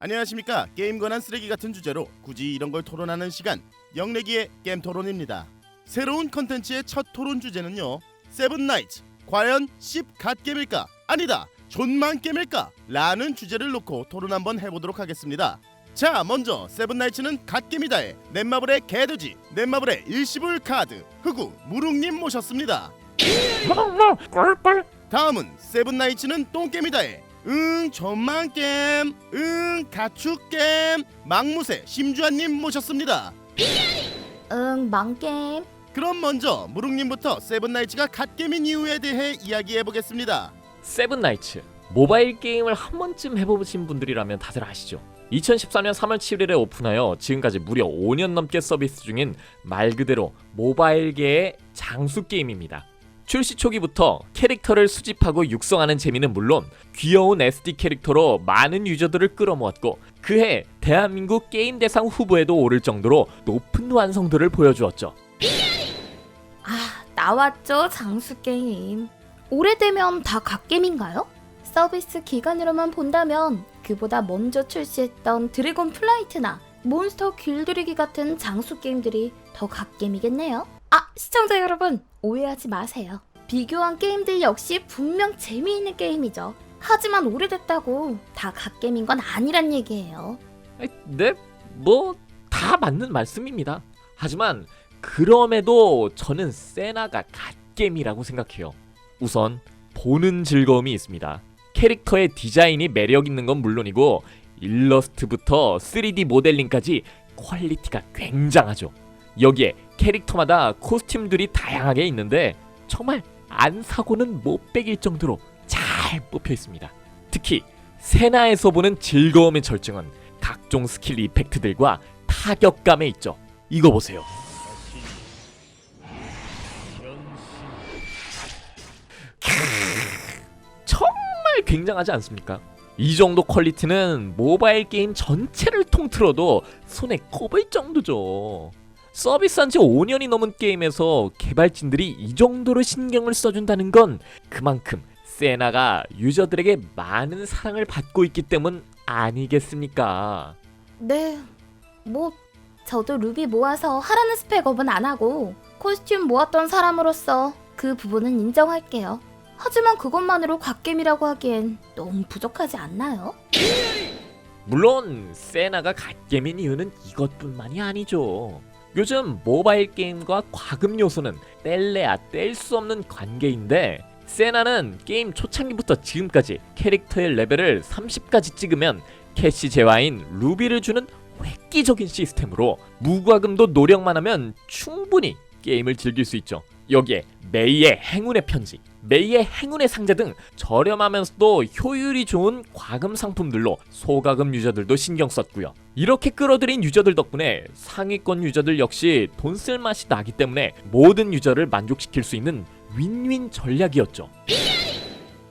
안녕하십니까. 게임 관한 쓰레기 같은 주제로 굳이 이런 걸 토론하는 시간 영래기의 게임 토론입니다. 새로운 컨텐츠의 첫 토론 주제는요 세븐나이츠 과연 10 갓겜일까? 아니다. 존만 게임일까? 라는 주제를 놓고 토론 한번 해보도록 하겠습니다. 자 먼저 세븐나이츠는 갓겜이다의 넷마블의 개돼지 넷마블의 일시불 카드 흑우 무릉님 모셨습니다. 다음은 세븐나이츠는 똥겜이다의 응 전망겜 응 가축겜 막무새 심주환님 모셨습니다 응, 망게임. 그럼 먼저 무릉님부터 세븐나이츠가 갓겜인 이유에 대해 이야기해 보겠습니다 세븐나이츠 모바일 게임을 한 번쯤 해보신 분들이라면 다들 아시죠? 2014년 3월 7일에 오픈하여 지금까지 무려 5년 넘게 서비스 중인 말 그대로 모바일계의 장수 게임입니다. 출시 초기부터 캐릭터를 수집하고 육성하는 재미는 물론 귀여운 SD 캐릭터로 많은 유저들을 끌어모았고 그해 대한민국 게임 대상 후보에도 오를 정도로 높은 완성도를 보여주었죠. 아, 나왔죠, 장수 게임. 오래되면 다 갓게임인가요? 서비스 기간으로만 본다면 그보다 먼저 출시했던 드래곤 플라이트나 몬스터 길들이기 같은 장수 게임들이 더 갓게임이겠네요. 아, 시청자 여러분, 오해하지 마세요. 비교한 게임들 역시 분명 재미있는 게임이죠. 하지만 오래됐다고 다 갓게임인 건 아니란 얘기예요. 네, 뭐 다 맞는 말씀입니다. 하지만 그럼에도 저는 세나가 갓겜이라고 생각해요. 우선 보는 즐거움이 있습니다. 캐릭터의 디자인이 매력 있는 건 물론이고 일러스트부터 3D 모델링까지 퀄리티가 굉장하죠. 여기에 캐릭터마다 코스튬들이 다양하게 있는데 정말 안 사고는 못 빼길 정도로 잘 뽑혀 있습니다. 특히 세나에서 보는 즐거움의 절정은 각종 스킬 이펙트들과 타격감에 있죠. 이거 보세요. 정말 굉장하지 않습니까? 이 정도 퀄리티는 모바일 게임 전체를 통틀어도 손에 꼽을 정도죠. 서비스한 지 5년이 넘은 게임에서 개발진들이 이 정도로 신경을 써준다는 건 그만큼 세나가 유저들에게 많은 사랑을 받고 있기 때문 아니겠습니까? 네, 뭐 저도 루비 모아서 하라는 스펙업은 안 하고 코스튬 모았던 사람으로서 그 부분은 인정할게요. 하지만 그것만으로 갓겜이라고 하기엔 너무 부족하지 않나요? 물론 세나가 갓겜인 이유는 이것뿐만이 아니죠. 요즘 모바일 게임과 과금 요소는 뗄래야 뗄 수 없는 관계인데 세나는 게임 초창기부터 지금까지 캐릭터의 레벨을 30까지 찍으면 캐시 재화인 루비를 주는 획기적인 시스템으로 무과금도 노력만 하면 충분히 게임을 즐길 수 있죠. 여기에 메이의 행운의 편지, 메이의 행운의 상자 등 저렴하면서도 효율이 좋은 과금 상품들로 소가금 유저들도 신경 썼고요. 이렇게 끌어들인 유저들 덕분에 상위권 유저들 역시 돈 쓸 맛이 나기 때문에 모든 유저를 만족시킬 수 있는 윈윈 전략이었죠.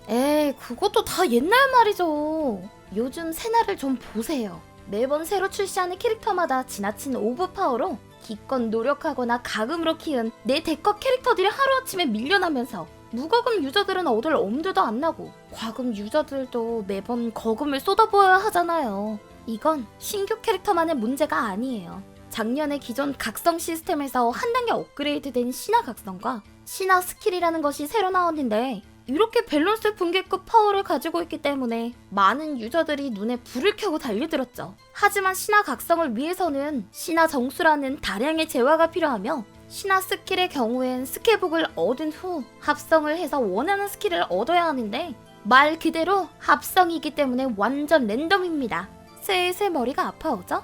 에이, 그것도 다 옛날 말이죠. 요즘 세나를 좀 보세요. 매번 새로 출시하는 캐릭터마다 지나친 오버파워로 기껏 노력하거나 가금으로 키운 내 대컷 캐릭터들이 하루아침에 밀려나면서 무과금 유저들은 얻을 엄두도 안 나고 과금 유저들도 매번 거금을 쏟아부어야 하잖아요. 이건 신규 캐릭터만의 문제가 아니에요. 작년에 기존 각성 시스템에서 한 단계 업그레이드된 신화 각성과 신화 스킬이라는 것이 새로 나왔는데 이렇게 밸런스 붕괴급 파워를 가지고 있기 때문에 많은 유저들이 눈에 불을 켜고 달려들었죠. 하지만 신화 각성을 위해서는 신화 정수라는 다량의 재화가 필요하며 신화 스킬의 경우엔 스킬북을 얻은 후 합성을 해서 원하는 스킬을 얻어야 하는데 말 그대로 합성이기 때문에 완전 랜덤입니다. 슬슬 머리가 아파오죠?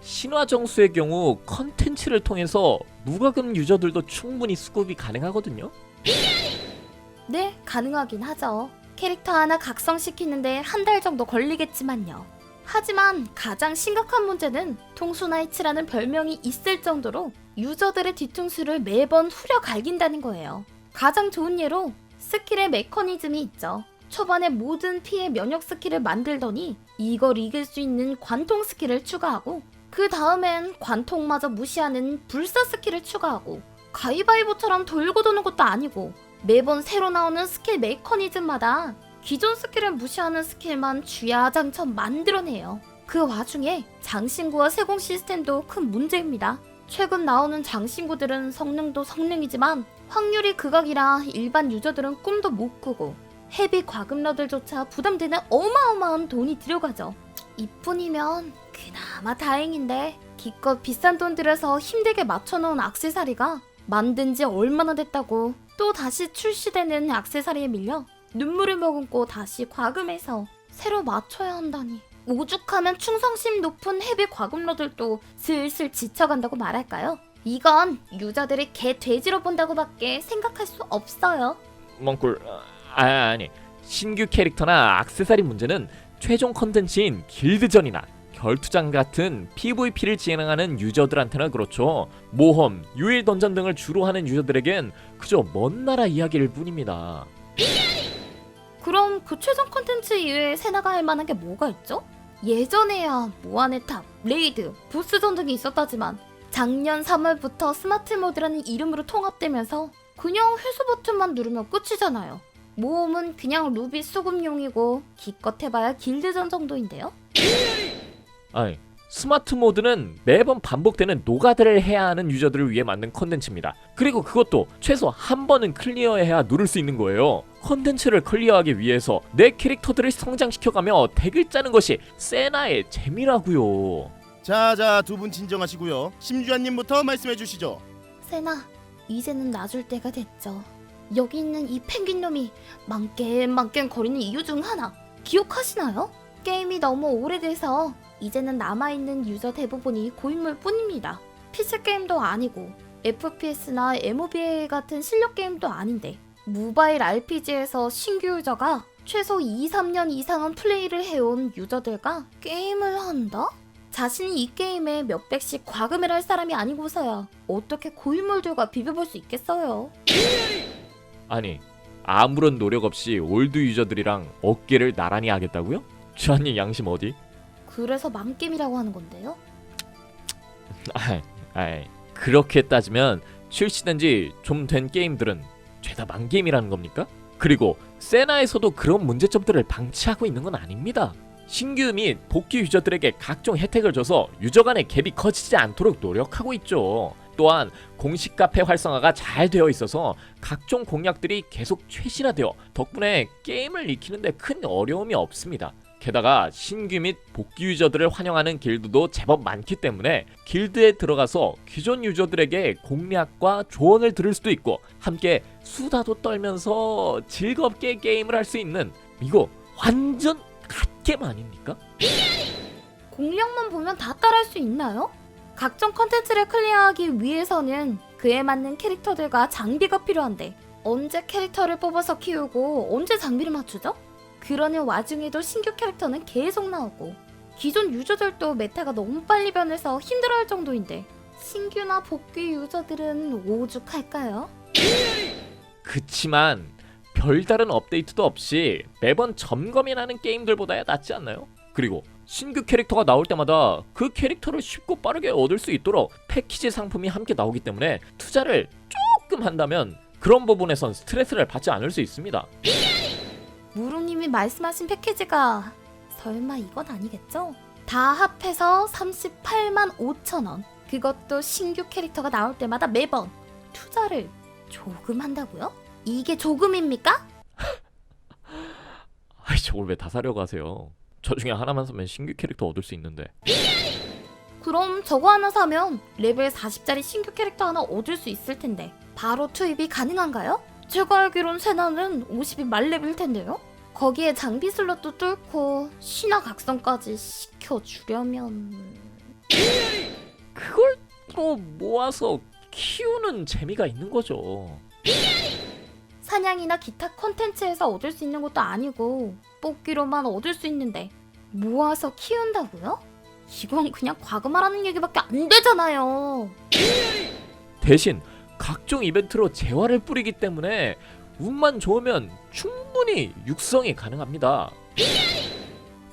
신화 정수의 경우 컨텐츠를 통해서 무과금 유저들도 충분히 수급이 가능하거든요. 네, 가능하긴 하죠. 캐릭터 하나 각성시키는데 한 달 정도 걸리겠지만요. 하지만 가장 심각한 문제는 통수나이츠라는 별명이 있을 정도로 유저들의 뒤통수를 매번 후려 갈긴다는 거예요. 가장 좋은 예로 스킬의 메커니즘이 있죠. 초반에 모든 피해 면역 스킬을 만들더니 이걸 이길 수 있는 관통 스킬을 추가하고 그 다음엔 관통마저 무시하는 불사 스킬을 추가하고 가위바위보처럼 돌고 도는 것도 아니고 매번 새로 나오는 스킬 메커니즘마다 기존 스킬을 무시하는 스킬만 주야장천 만들어내요. 그 와중에 장신구와 세공 시스템도 큰 문제입니다. 최근 나오는 장신구들은 성능도 성능이지만 확률이 극악이라 일반 유저들은 꿈도 못 꾸고 헤비 과금러들조차 부담되는 어마어마한 돈이 들어가죠. 이뿐이면 그나마 다행인데 기껏 비싼 돈 들여서 힘들게 맞춰놓은 악세사리가 만든 지 얼마나 됐다고 또 다시 출시되는 악세사리에 밀려 눈물을 머금고 다시 과금해서 새로 맞춰야 한다니 오죽하면 충성심 높은 헤비 과금러들도 슬슬 지쳐간다고 말할까요? 이건 유저들이 개 돼지로 본다고밖에 생각할 수 없어요. 멍꿀 아 아니 신규 캐릭터나 악세사리 문제는 최종 컨텐츠인 길드전이나 결투장 같은 PVP를 진행하는 유저들한테나 그렇죠. 모험, 유일 던전 등을 주로 하는 유저들에겐 그저 먼 나라 이야기일 뿐입니다. 그럼 그 최종 콘텐츠 이외에 세나가 할 만한 게 뭐가 있죠? 예전에야 모안의 탑, 레이드, 보스전 등이 있었다지만 작년 3월부터 스마트 모드라는 이름으로 통합되면서 그냥 회수 버튼만 누르면 끝이잖아요. 모험은 그냥 루비 수급용이고 기껏 해봐야 길드전 정도인데요. 아니 스마트 모드는 매번 반복되는 노가다를 해야 하는 유저들을 위해 만든 컨텐츠입니다. 그리고 그것도 최소 한 번은 클리어해야 누를 수 있는 거예요. 컨텐츠를 클리어하기 위해서 내 캐릭터들을 성장시켜가며 덱을 짜는 것이 세나의 재미라고요. 자자 두 분 진정하시고요. 심주환님부터 말씀해 주시죠. 세나, 이제는 놔줄 때가 됐죠. 여기 있는 이 펭귄 놈이 망겜 망겜 거리는 이유 중 하나 기억하시나요? 게임이 너무 오래돼서 이제는 남아있는 유저 대부분이 고인물 뿐입니다. PC 게임도 아니고 FPS나 MOBA 같은 실력 게임도 아닌데 모바일 RPG에서 신규 유저가 최소 2, 3년 이상은 플레이를 해온 유저들과 게임을 한다? 자신이 이 게임에 몇 백씩 과금을 할 사람이 아니고서야 어떻게 고인물들과 비벼볼 수 있겠어요? 아니 아무런 노력 없이 올드 유저들이랑 어깨를 나란히 하겠다고요? 주한님 양심 어디? 그래서 망게임이라고 하는 건데요? 아이, 아이, 그렇게 따지면 출시된 지 좀 된 게임들은 죄다 망게임이라는 겁니까? 그리고 세나에서도 그런 문제점들을 방치하고 있는 건 아닙니다. 신규 및 복귀 유저들에게 각종 혜택을 줘서 유저 간의 갭이 커지지 않도록 노력하고 있죠. 또한 공식 카페 활성화가 잘 되어 있어서 각종 공략들이 계속 최신화되어 덕분에 게임을 익히는데 큰 어려움이 없습니다. 게다가 신규 및 복귀 유저들을 환영하는 길드도 제법 많기 때문에 길드에 들어가서 기존 유저들에게 공략과 조언을 들을 수도 있고 함께 수다도 떨면서 즐겁게 게임을 할 수 있는 이거 완전 갓겜 아닙니까? 공략만 보면 다 따라할 수 있나요? 각종 컨텐츠를 클리어하기 위해서는 그에 맞는 캐릭터들과 장비가 필요한데 언제 캐릭터를 뽑아서 키우고 언제 장비를 맞추죠? 그러는 와중에도 신규 캐릭터는 계속 나오고 기존 유저들도 메타가 너무 빨리 변해서 힘들어할 정도인데 신규나 복귀 유저들은 오죽할까요? 그치만 별다른 업데이트도 없이 매번 점검이 나는 게임들보다야 낫지 않나요? 그리고 신규 캐릭터가 나올 때마다 그 캐릭터를 쉽고 빠르게 얻을 수 있도록 패키지 상품이 함께 나오기 때문에 투자를 조금 한다면 그런 부분에선 스트레스를 받지 않을 수 있습니다. 무루님이 말씀하신 패키지가 설마 이건 아니겠죠? 다 합해서 38만 5천 원. 그것도 신규 캐릭터가 나올 때마다 매번 투자를 조금 한다고요? 이게 조금입니까? 아이 저걸 왜 다 사려고 하세요? 저 중에 하나만 사면 신규 캐릭터 얻을 수 있는데 그럼 저거 하나 사면 레벨 40짜리 신규 캐릭터 하나 얻을 수 있을 텐데 바로 투입이 가능한가요? 제가 알기론 세나는 50이 말레벨일 텐데요? 거기에 장비 슬롯도 뚫고 신화 각성까지 시켜주려면 그걸 또 모아서 키우는 재미가 있는 거죠. 사냥이나 기타 콘텐츠에서 얻을 수 있는 것도 아니고 뽑기로만 얻을 수 있는데 모아서 키운다고요? 이건 그냥 과금하라는 얘기밖에 안 되잖아요. 대신 각종 이벤트로 재화를 뿌리기 때문에 운만 좋으면 충분히 육성이 가능합니다.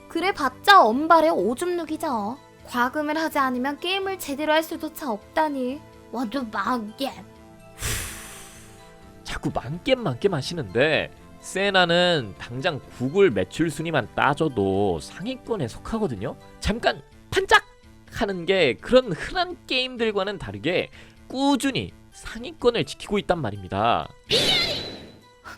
그래봤자 언발의 오줌 누기죠. 과금을 하지 않으면 게임을 제대로 할 수조차 없다니. 완전 망게. 자꾸 만겜 만겜 하시는데 세나는 당장 구글 매출 순위만 따져도 상위권에 속하거든요. 잠깐 반짝 하는 게 그런 흔한 게임들과는 다르게 꾸준히 상위권을 지키고 있단 말입니다.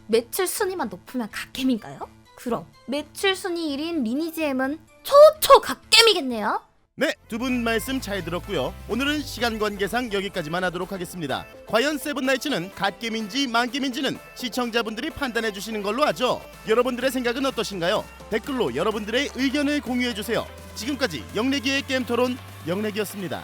매출 순위만 높으면 갓겜인가요? 그럼 매출 순위 1인 리니지엠은 초초 갓겜이겠네요. 네, 두 분 말씀 잘 들었고요. 오늘은 시간 관계상 여기까지만 하도록 하겠습니다. 과연 세븐나이츠는 갓겜인지 만겜인지는 시청자분들이 판단해 주시는 걸로 하죠. 여러분들의 생각은 어떠신가요? 댓글로 여러분들의 의견을 공유해 주세요. 지금까지 영래기의 게임 토론 영래기였습니다.